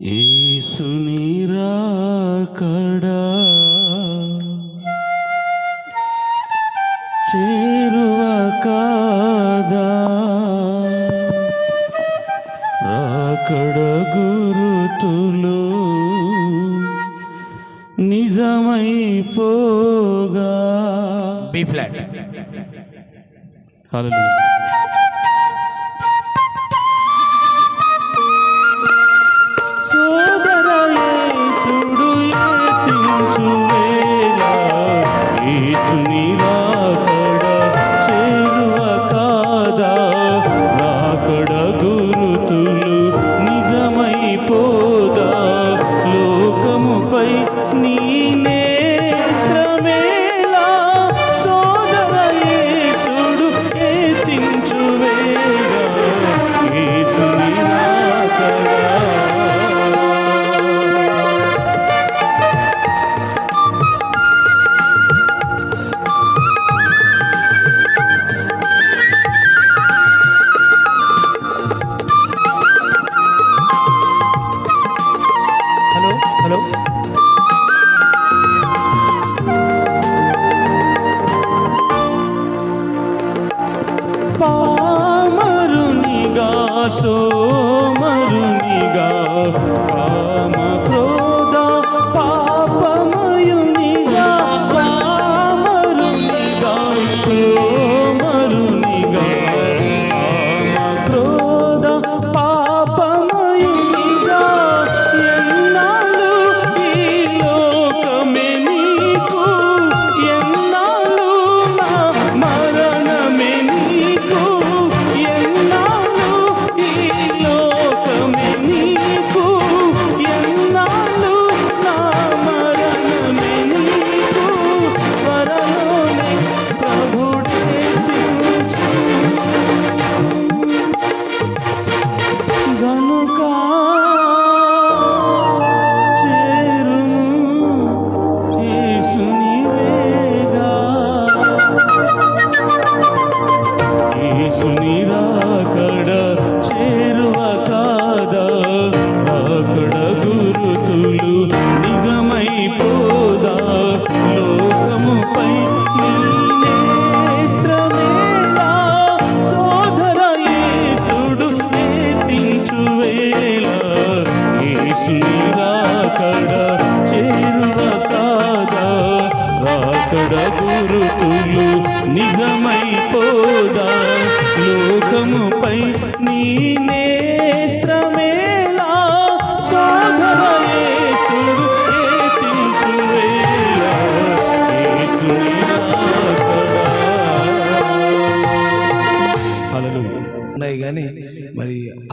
ఏసుని రాకడా చేరువ కాదా? రాకడ గురుతులు నిజమైపోగా? బి ఫ్లాట్ హల్లెలూయా పామరునిగా సోమరునిగా গণকা రాకడ చేరువ రాకడ గురుతులు నిజమైపోదా? లోకముపై నీనే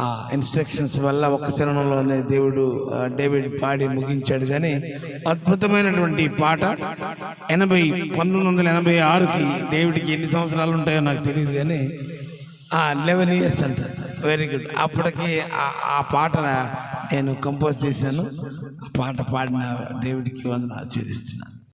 ఆ ఇన్స్ట్రక్షన్స్ వల్ల ఒక శరణంలోనే దేవుడు డేవిడ్ పాడి ముగించాడు. కానీ అద్భుతమైనటువంటి పాట ఎనభై పంతొమ్మిది వందల ఎనభై ఆరుకి డేవిడ్కి ఎన్ని సంవత్సరాలు ఉంటాయో నాకు తెలియదు కానీ లెవెన్ ఇయర్స్ అంట. వెరీ గుడ్ అప్పటికి ఆ- ఆ పాట నేను కంపోజ్ చేశాను. ఆ పాట పాడిన డేవిడ్కి వంద ఆచరిస్తున్నాను